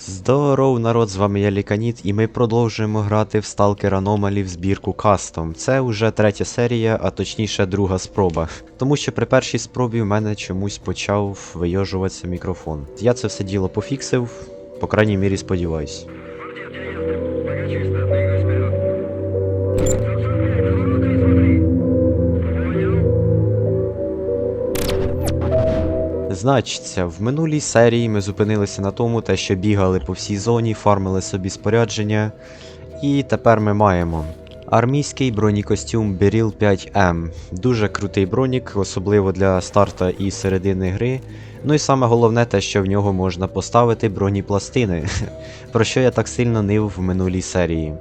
Здоров, народ, з вами я Ліканіт, і ми продовжуємо грати в Stalker Anomaly в збірку Custom. Це вже третя серія, а точніше друга спроба. Тому що при першій спробі в мене чомусь почав вийожуватися мікрофон. Я це все діло пофіксив, по крайній мірі сподіваюсь. Значиться, в минулій серії ми зупинилися на тому, те, що бігали по всій зоні, фармили собі спорядження. І тепер ми маємо армійський бронікостюм Beryl 5M. Дуже крутий бронік, особливо для старта і середини гри. Ну і саме головне те, що в нього можна поставити броніпластини, про що я так сильно нив в минулій серії.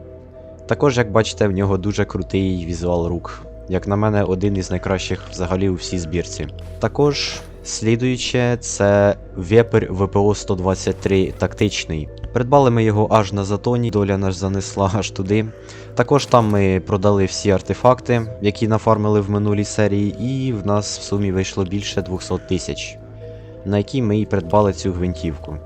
Також, як бачите, в нього дуже крутий візуал рук. Як на мене, один із найкращих взагалі у всій збірці. Також слідуюче це Вепер ВПО 123 тактичний. Придбали ми його аж на затоні, доля нас занесла аж туди. Також там ми продали всі артефакти, які нафармили в минулій серії, і в нас в сумі вийшло більше 200 тисяч, на які ми і придбали цю гвинтівку.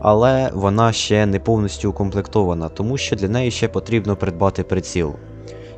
Але вона ще не повністю укомплектована, тому що для неї ще потрібно придбати приціл,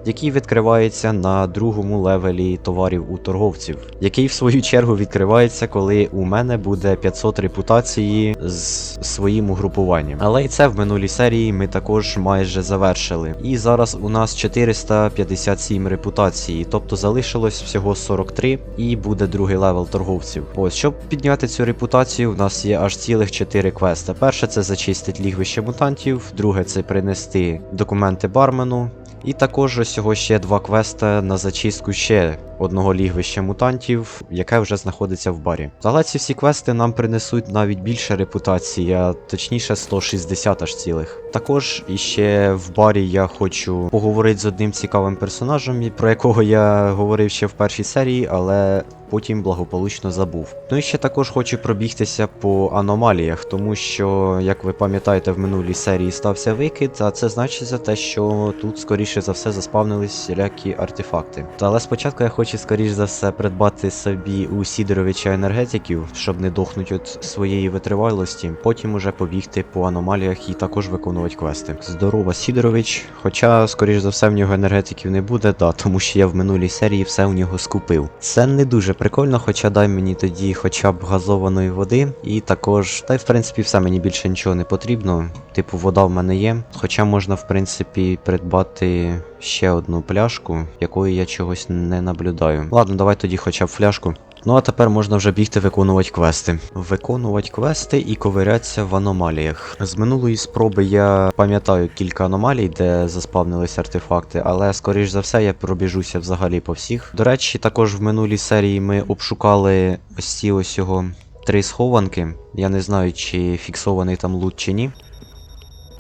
який відкривається на другому левелі товарів у торговців, який в свою чергу відкривається, коли у мене буде 500 репутації з своїм угрупуванням. Але і це в минулій серії ми також майже завершили. І зараз у нас 457 репутації, тобто залишилось всього 43 і буде другий левел торговців. Ось, щоб підняти цю репутацію, в нас є аж цілих 4 квести. Перше це зачистить лігвище мутантів, друге це принести документи бармену. І також ось ще два квести на зачистку ще одного лігвища мутантів, яке вже знаходиться в барі. Але ці всі квести нам принесуть навіть більше репутації, а точніше 160 аж цілих. Також іще в барі я хочу поговорити з одним цікавим персонажем, про якого я говорив ще в першій серії, але потім благополучно забув. Ну і ще також хочу пробігтися по аномаліях, тому що, як ви пам'ятаєте, в минулій серії стався викид, а це значить за те, що тут скоріше за все заспавнились всілякі артефакти. Але спочатку я хочу скоріш за все придбати собі у Сідоровича енергетиків, щоб не дохнуть від своєї витривалості. Потім уже побігти по аномаліях і також виконувати квести. Здорово, Сідорович. Хоча, скоріш за все, в нього енергетиків не буде, да, тому що я в минулій серії все у нього скупив. Це не дуже прикольно, хоча дай мені тоді хоча б газованої води. І також, та й в принципі все мені більше нічого не потрібно. Типу, вода в мене є. Хоча можна, в принципі, придбати ще одну пляшку, якої я чогось не наблюдаю. Ладно, давай тоді хоча б фляжку. Ну а тепер можна вже бігти виконувати квести. Виконувати квести і ковирятися в аномаліях. З минулої спроби я пам'ятаю кілька аномалій, де заспавнились артефакти, але скоріш за все я пробіжуся взагалі по всіх. До речі, також в минулій серії ми обшукали ось ці ось його три схованки. Я не знаю, чи фіксований там лут чи ні.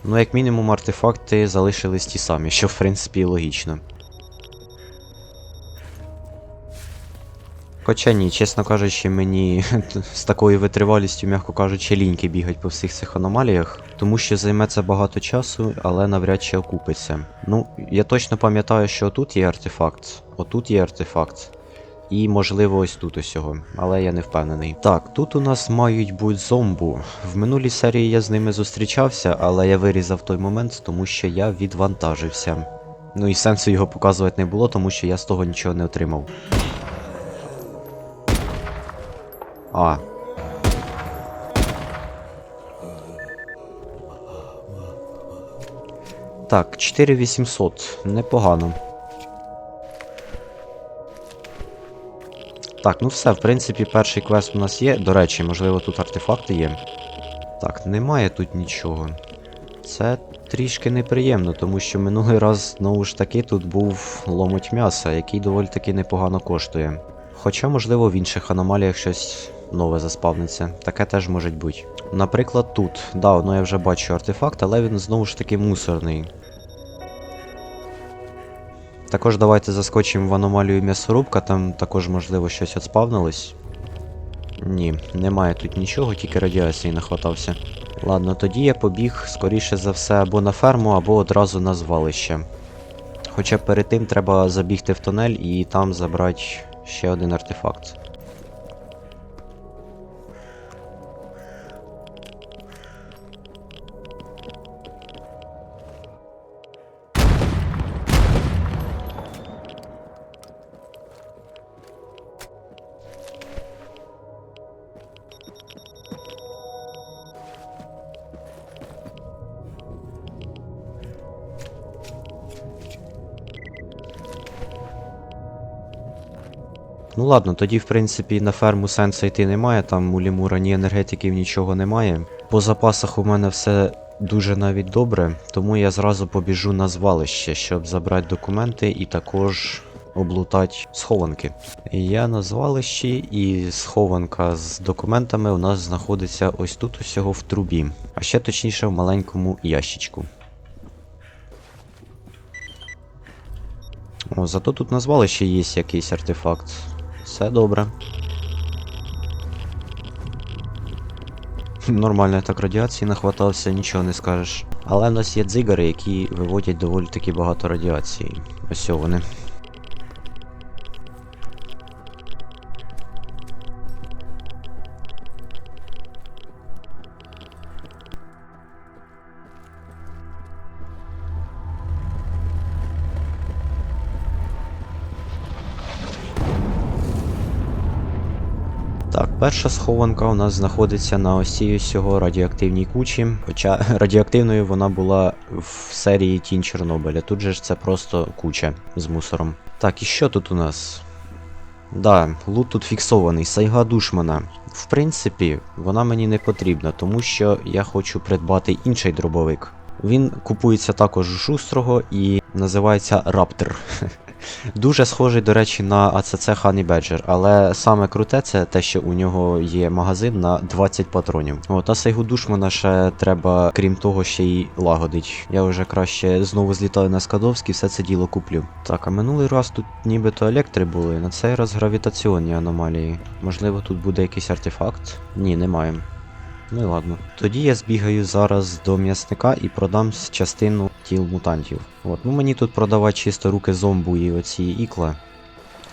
Ну, як мінімум, артефакти залишились ті самі, що в принципі логічно. Хоча ні, чесно кажучи, мені з такою витривалістю, м'яко кажучи, ліньки бігать по всіх цих аномаліях, тому що займе це багато часу, але навряд чи окупиться. Ну, я точно пам'ятаю, що отут є артефакт, отут є артефакт. І, можливо, ось тут усього, але я не впевнений. Так, тут у нас мають бути зомбу. В минулій серії я з ними зустрічався, але я вирізав той момент, тому що я відвантажився. Ну і сенсу його показувати не було, тому що я з того нічого не отримав. А. Так, 4800. Непогано. Так, ну все, в принципі, перший квест у нас є. До речі, можливо, тут артефакти є. Так, немає тут нічого. Це трішки неприємно, тому що минулий раз знову ж таки тут був ломоть м'яса, який доволі таки непогано коштує. Хоча, можливо, в інших аномаліях щось нове заспавниться. Таке теж може бути. Наприклад, тут. Да, ну я вже бачу артефакт, але він знову ж таки мусорний. Також давайте заскочимо в аномалію м'ясорубка, там також, можливо, щось отспавнилось. Ні, немає тут нічого, тільки радіації нахватався. Ладно, тоді я побіг, скоріше за все, або на ферму, або одразу на звалище. Хоча перед тим треба забігти в тунель і там забрати ще один артефакт. Ну ладно, тоді, в принципі, на ферму сенсу йти немає, там у лімура ні енергетиків, нічого немає. По запасах у мене все дуже навіть добре, тому я зразу побіжу на звалище, щоб забрати документи і також облутати схованки. Я на звалищі, і схованка з документами у нас знаходиться ось тут усього в трубі, а ще точніше в маленькому ящичку. О, зато тут на звалищі є якийсь артефакт. Все добре. Нормально я так радіації нахватався, нічого не скажеш. Але в нас є дзигари, які виводять доволі таки багато радіації. Ось вони. Перша схованка у нас знаходиться на осі усього радіоактивній кучі. Хоча радіоактивною вона була в серії Тінь Чорнобиля. Тут же ж це просто куча з мусором. Так, і що тут у нас? Да, лут тут фіксований, сайга душмана. В принципі, вона мені не потрібна, тому що я хочу придбати інший дробовик. Він купується також у шустрого і називається Раптор. Дуже схожий, до речі, на ACC Honey Badger, але саме круте це те, що у нього є магазин на 20 патронів. От, а Сайгу Душмана ще треба, крім того, ще й лагодить. Я вже краще знову злітаю на Скадовський, все це діло куплю. Так, а минулий раз тут нібито електри були, на цей раз гравітаційні аномалії. Можливо, тут буде якийсь артефакт? Ні, немає. Ну і ладно. Тоді я збігаю зараз до м'ясника і продам частину тіл мутантів. От, ну мені тут продавати чисто руки зомбу і оці ікла.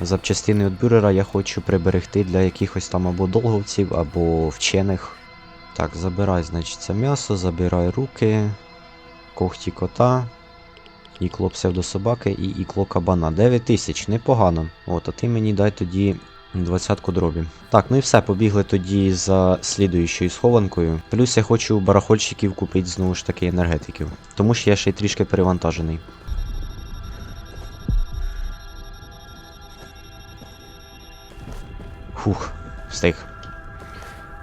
Запчастини від бюрера я хочу приберегти для якихось там або долговців, або вчених. Так, забирай, значить, це м'ясо, забирай руки, когті кота, ікло псевдособаки і ікло кабана. 9 тисяч, непогано. От, а ти мені дай тоді Двадцятку дробі. Так, ну і все, побігли тоді за слідуючою схованкою. Плюс я хочу барахольщиків купити знову ж таки енергетиків. Тому що я ще й трішки перевантажений. Фух, встиг.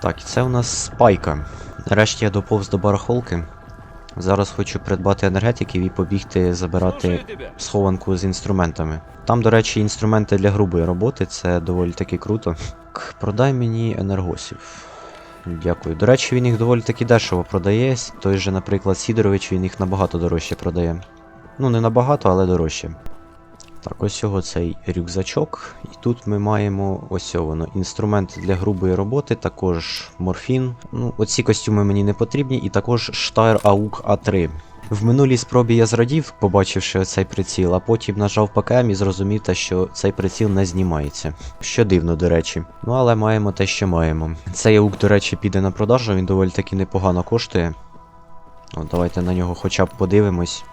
Так, це у нас спайка. Нарешті я доповз до барахолки. Зараз хочу придбати енергетиків і побігти забирати схованку з інструментами. Там, до речі, інструменти для грубої роботи, це доволі таки круто. К, Продай мені енергосів. Дякую. До речі, він їх доволі таки дешево продає. Той же, наприклад, Сідорович, він їх набагато дорожче продає. Ну, не набагато, але дорожче. Так, ось цього цей рюкзачок. І тут ми маємо ось воно. Інструменти для грубої роботи, також морфін. Ну, оці костюми мені не потрібні, і також Штайр Аук А3. В минулій спробі я зрадів, побачивши оцей приціл, а потім нажав ПКМ і зрозумів, те, що цей приціл не знімається. Що дивно, до речі. Ну але маємо те, що маємо. Цей аук, до речі, піде на продажу, він доволі таки непогано коштує. От, давайте на нього хоча б подивимось.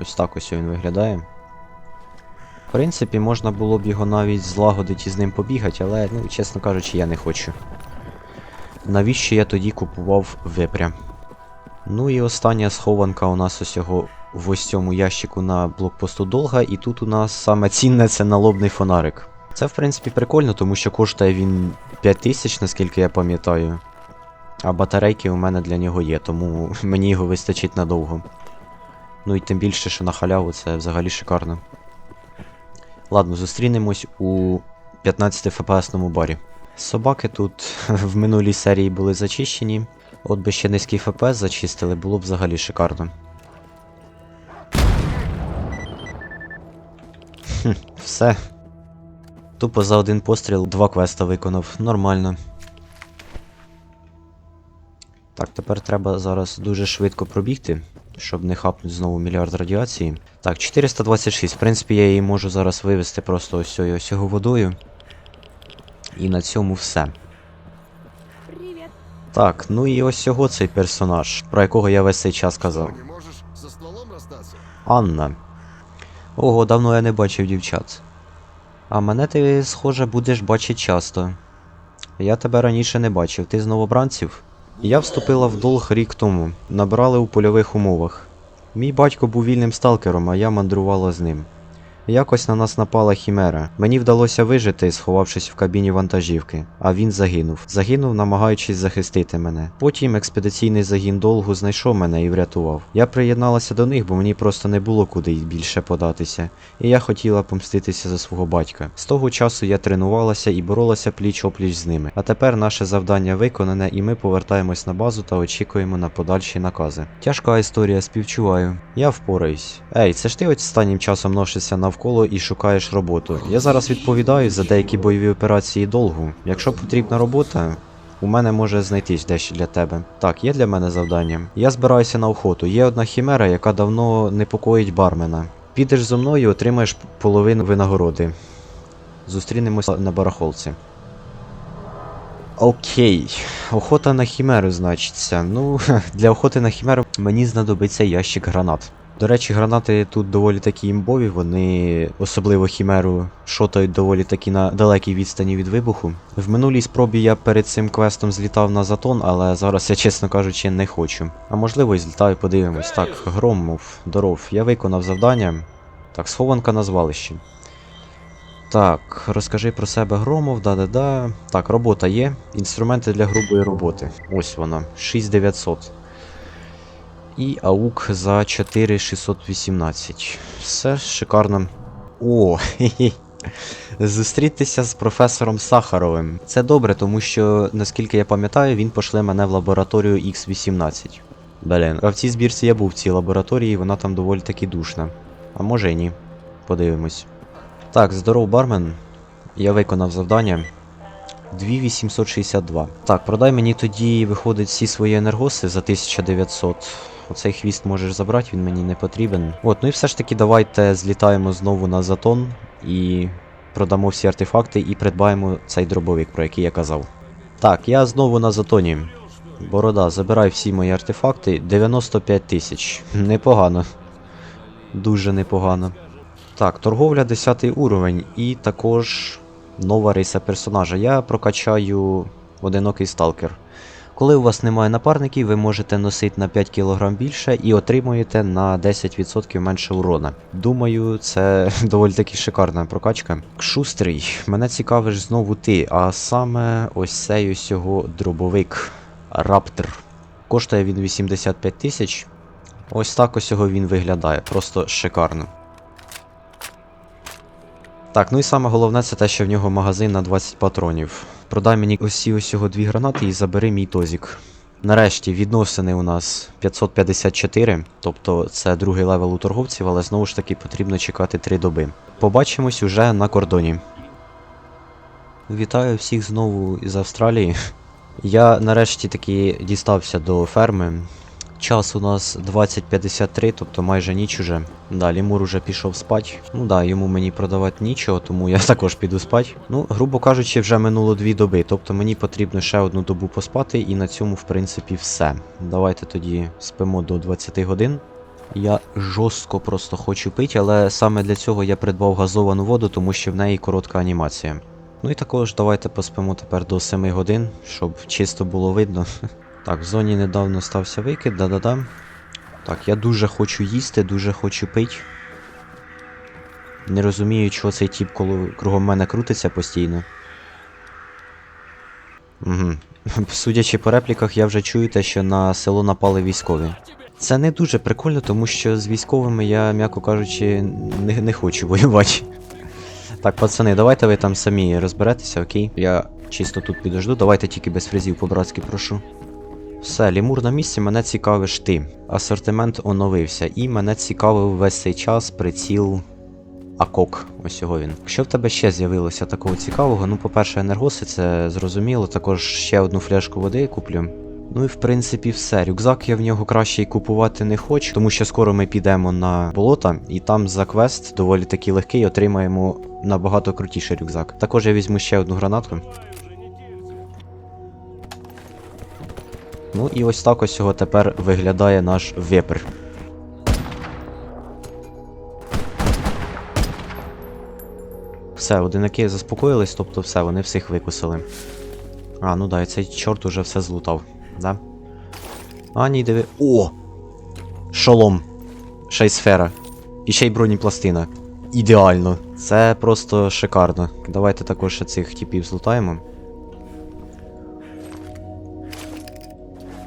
Ось так ось він виглядає. В принципі, можна було б його навіть злагодити і з ним побігати, але, ну, чесно кажучи, я не хочу. Навіщо я тоді купував вепря? Ну і остання схованка у нас усього в ось цьому ящику на блокпосту Долга, і тут у нас саме цінне це налобний фонарик. Це в принципі прикольно, тому що коштує він 5000, наскільки я пам'ятаю. А батарейки у мене для нього є, тому мені його вистачить надовго. Ну і тим більше, що на халяву це взагалі шикарно. Ладно, зустрінемось у 15 фпс-ному барі. Собаки тут в минулій серії були зачищені. От би ще низький ФПС зачистили, було б взагалі шикарно. Хм, все. Тупо за один постріл два квеста виконав. Нормально. Так, тепер треба зараз дуже швидко пробігти, щоб не хапнути знову мільярд радіації. Так, 426. В принципі, я її можу зараз вивести просто ось цією ось цього водою. І на цьому все. Привет. Так, ну і ось цього цей персонаж, про якого я весь цей час казав. Анна. Ого, давно я не бачив дівчат. А мене ти, схоже, будеш бачити часто. Я тебе раніше не бачив, ти з новобранців? Я вступила в долг рік тому, набрали у польових умовах. Мій батько був вільним сталкером, а я мандрувала з ним. Якось на нас напала хімера. Мені вдалося вижити, сховавшись в кабіні вантажівки, а він загинув. Загинув, намагаючись захистити мене. Потім експедиційний загін долгу знайшов мене і врятував. Я приєдналася до них, бо мені просто не було куди більше податися, і я хотіла помститися за свого батька. З того часу я тренувалася і боролася пліч опліч з ними. А тепер наше завдання виконане, і ми повертаємось на базу та очікуємо на подальші накази. Тяжка історія, співчуваю. Я впораюсь. Ей, це ж ти останнім часом носишся навколо і шукаєш роботу. Я зараз відповідаю за деякі бойові операції долгу. Якщо потрібна робота. У мене може знайтись дещо для тебе. Так, є для мене завдання. Я збираюся на охоту. Є одна хімера, яка давно непокоїть бармена. Підеш зо мною, отримаєш половину винагороди. Зустрінемося на барахолці. Окей, охота на хімеру, значиться. Ну, для охоти на хімеру мені знадобиться ящик гранат. До речі, гранати тут доволі такі імбові, вони особливо хімеру шотають доволі таки на далекій відстані від вибуху. В минулій спробі я перед цим квестом злітав на затон, але зараз я, чесно кажучи, не хочу. А можливо і злітаю, подивимось. Так, Громов, здоров, я виконав завдання. Так, схованка на звалищі. Так, розкажи про себе Громов, да-да-да. Так, робота є. Інструменти для грубої роботи. Ось воно. 6900. І аук за 4618. Все шикарно. О. Зустрітися з професором Сахаровим. Це добре, тому що, наскільки я пам'ятаю, він пошле мене в лабораторію X18. Блін, а в цій збірці я був в цій лабораторії, вона там доволі таки душна. А може і ні. Подивимось. Так, здоров, бармен. Я виконав завдання. 2862. Так, продай мені тоді, виходить, всі свої енергоси за 1900. Оцей хвіст можеш забрати, він мені не потрібен. От, ну і все ж таки давайте злітаємо знову на затон і продамо всі артефакти і придбаємо цей дробовик, про який я казав. Так, я знову на затоні. Борода, забирай всі мої артефакти. 95 тисяч. Непогано. Дуже непогано. Так, торговля 10 уровень і також нова риса персонажа. Я прокачаю одинокий сталкер. Коли у вас немає напарників, ви можете носити на 5 кг більше і отримуєте на 10% менше урона. Думаю, це доволі таки шикарна прокачка. Шустрий, мене цікавиш знову ти, а саме ось цей ось його дробовик Раптор. Коштує він 85 тисяч. Ось так ось його він виглядає, просто шикарно. Так, ну і саме головне це те, що в нього магазин на 20 патронів. Продай мені ось його дві гранати і забери мій тозік. Нарешті відносини у нас 554, тобто це другий левел у торговців, але знову ж таки потрібно чекати 3 доби. Побачимось уже на кордоні. Вітаю всіх знову із Австралії. Я нарешті таки дістався до ферми. Час у нас 20.53, тобто майже ніч уже. Да, Лімур уже пішов спать. Ну да, йому мені продавати нічого, тому я також піду спать. Ну, грубо кажучи, вже минуло дві доби, тобто мені потрібно ще одну добу поспати, і на цьому, в принципі, все. Давайте тоді спимо до 20 годин. Я жорстко просто хочу пити, але саме для цього я придбав газовану воду, тому що в неї коротка анімація. Ну і також давайте поспимо тепер до 7 годин, щоб чисто було видно. Так, в зоні недавно стався викид, да-да-да. Так, я дуже хочу їсти, дуже хочу пити. Не розумію, чого цей тіп коло кругом мене крутиться постійно. Угу. Судячи по репліках, я вже чую те, що на село напали військові. Це не дуже прикольно, тому що з військовими я, м'яко кажучи, не, не хочу воювати. Так, пацани, давайте ви там самі розберетеся, окей? Я чисто тут підожду, давайте тільки без фрезів по-братськи прошу. Все, лімур на місці, мене цікавиш ти. Асортимент оновився, і мене цікавив весь цей час приціл Акок. Ось його він. Що в тебе ще з'явилося такого цікавого? Ну, по-перше, енергоси, це зрозуміло. Також ще одну фляжку води куплю. Ну і в принципі все. Рюкзак я в нього краще й купувати не хочу, тому що скоро ми підемо на болота, і там за квест доволі таки легкий, отримаємо набагато крутіший рюкзак. Також я візьму ще одну гранатку. Ну і ось так ось його тепер виглядає наш вепр. Все, одинаки заспокоїлись, тобто все, вони всіх викусили. А, ну да, і цей чорт уже все злутав, да? А, ні, диви. О! Шолом. Ще й сфера. І ще й бронепластина. ідеально. Це просто шикарно. Давайте також ще цих типів злутаємо.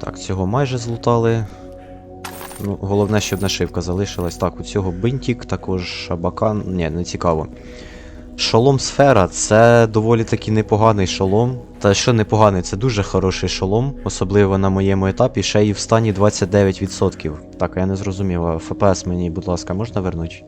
Так, цього майже злутали. Ну, головне, щоб нашивка залишилась. Так, у цього бинтік, також шабакан. Ні, не цікаво. Шолом сфера це доволі таки непоганий шолом. Та що непоганий, це дуже хороший шолом, особливо на моєму етапі, ще й в стані 29%. Так, я не зрозумів, а ФПС мені, будь ласка, можна вернути?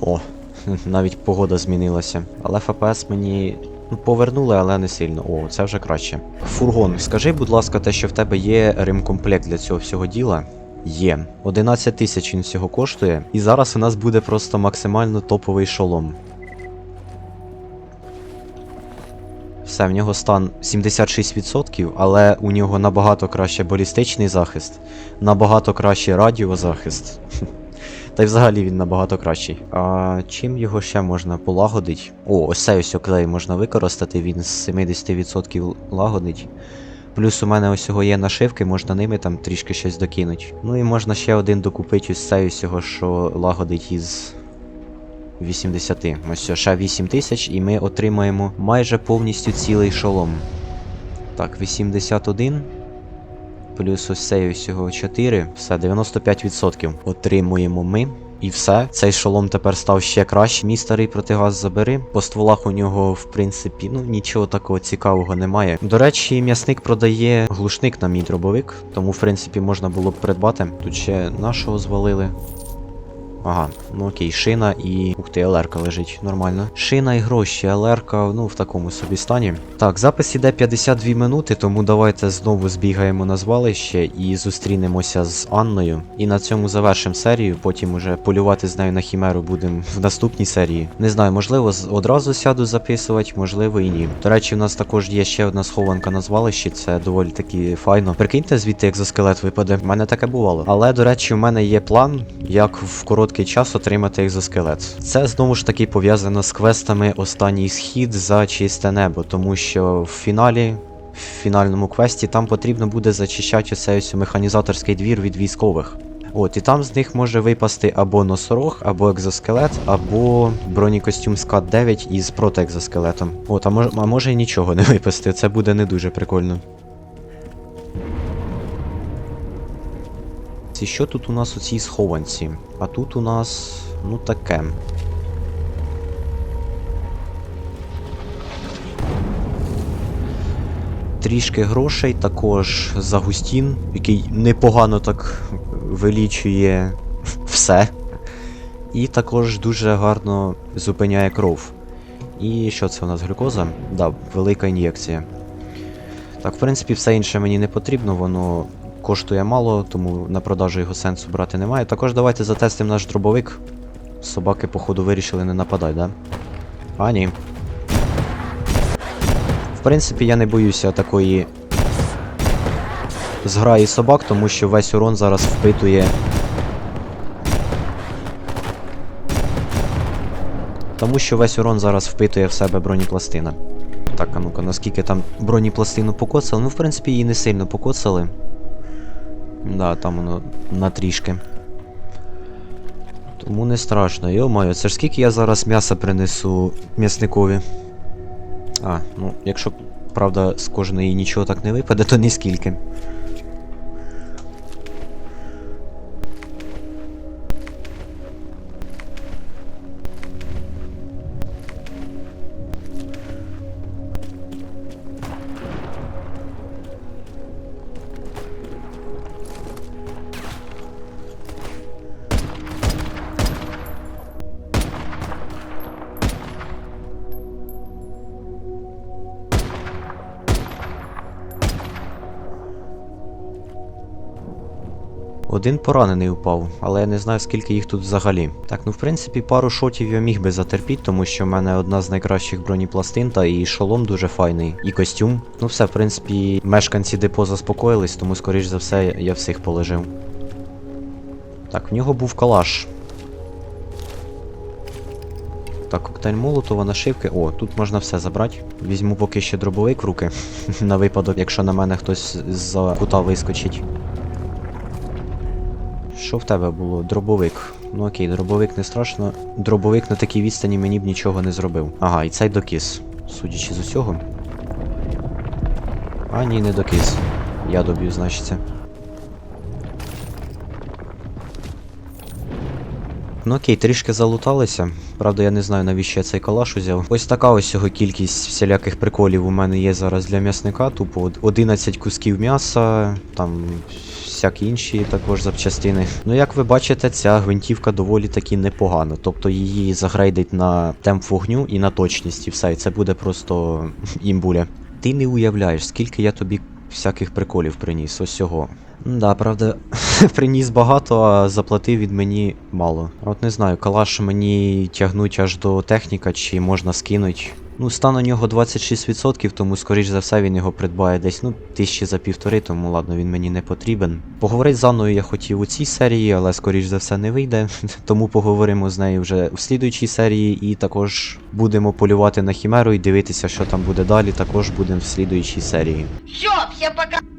О, навіть погода змінилася. Але ФПС мені ну, повернули, але не сильно. О, це вже краще. Фургон, скажи, будь ласка, те, що в тебе є ремкомплект для цього всього діла. Є. 11 тисяч він всього коштує. І зараз у нас буде просто максимально топовий шолом. Все, в нього стан 76%, але у нього набагато краще балістичний захист, набагато кращий радіозахист. Та й взагалі він набагато кращий. А чим його ще можна полагодити? О, ось цей ось клей можна використати, він з 70% лагодить. Плюс у мене ось цього є нашивки, можна ними там трішки щось докинуть. Ну і можна ще один докупити ось цей ось цього, що лагодить із 80. Ось ще 8 тисяч, і ми отримаємо майже повністю цілий шолом. Так, 81. Плюс ось цей усього 4. Все, 95% отримуємо ми. І все, цей шолом тепер став ще краще. Мій старий протигаз забери. По стволах у нього, в принципі, ну нічого такого цікавого немає. До речі, м'ясник продає глушник на мій дробовик, тому в принципі можна було б придбати. Тут ще нашого звалили. Ага, ну окей, шина і. Ух ти, ЛРка лежить, нормально. Шина і гроші, ЛРка, ну в такому собі стані. Так, запис іде 52 минути, тому давайте знову збігаємо на звалище і зустрінемося з Анною. І на цьому завершимо серію. Потім уже полювати з нею на хімеру будемо в наступній серії. Не знаю, можливо, одразу сяду записувати, можливо і ні. До речі, у нас також є ще одна схованка на звалищі, це доволі таки файно. Прикиньте, звідти екзоскелет випаде. В мене таке бувало. Але, до речі, у мене є план, як в короткий час отримати екзоскелет. Це знову ж таки пов'язано з квестами Останній схід за чисте небо, тому що в фіналі. В фінальному квесті там потрібно буде зачищати оцей ось механізаторський двір від військових. От, і там з них може випасти або носорог, або екзоскелет, або бронікостюм скат 9 із протоекзоскелетом. От, а може, а може і нічого не випасти, це буде не дуже прикольно. І що тут у нас у цій схованці? А тут у нас. ну таке. Трішки грошей, також Загустін, який непогано так вилічує все. І також дуже гарно зупиняє кров. І що це у нас глюкоза? Да, велика ін'єкція. Так, в принципі, все інше мені не потрібно, воно коштує мало, тому на продажу його сенсу брати немає. Також давайте затестимо наш дробовик. Собаки, походу, вирішили не нападати, да? А, ні. В принципі, я не боюся такої зграї собак, тому що весь урон зараз впитує. Тому що весь урон зараз впитує в себе бронепластина. Так, а ну-ка, наскільки там бронепластину покоцали? Ну, в принципі, її не сильно покоцали. Да, там воно на трішки. Тому не страшно. Йо-моє, це ж скільки я зараз м'яса принесу м'ясникові. А, ну, якщо, правда, з кожної нічого так не випаде, то ні скільки. Один поранений упав, але я не знаю скільки їх тут взагалі. Так, ну в принципі, пару шотів я міг би затерпіти, тому що в мене одна з найкращих бронепластин, та і шолом дуже файний, і костюм. Ну все, в принципі, мешканці депо заспокоїлись, тому скоріш за все я всіх положив. Так, в нього був калаш. Так, коктейль Молотова, нашивки. О, тут можна все забрати. Візьму поки ще дробовик в руки. на випадок, якщо на мене хтось з-за кута вискочить. Що в тебе було? Дробовик. Ну окей, дробовик не страшно. Дробовик на такій відстані мені б нічого не зробив. Ага, і цей докис. Судячи з усього. А ні, не докис. Я доб'ю, значиться. Ну окей, трішки залуталися. Правда, я не знаю, навіщо я цей калаш узяв. Ось така ось цього кількість всіляких приколів у мене є зараз для м'ясника. Тупо 11 кусків м'яса, там всякі інші також запчастини. Ну, як ви бачите, ця гвинтівка доволі таки непогана. Тобто її загрейдить на темп вогню і на точність, і все. І це буде просто імбуля. Ти не уявляєш, скільки я тобі всяких приколів приніс, ось цього. Да, правда, приніс багато, а заплатив від мені мало. От не знаю, калаш мені тягнуть аж до техніка, чи можна скинуть. Ну, стан у нього 26%, тому скоріш за все він його придбає десь, ну, тисячі за півтори, тому ладно, він мені не потрібен. Поговорити з Анною я хотів у цій серії, але скоріш за все не вийде. Тому поговоримо з нею вже в слідуючій серії, і також будемо полювати на хімеру і дивитися, що там буде далі, також будемо в слідуючій серії. Все, всім пока.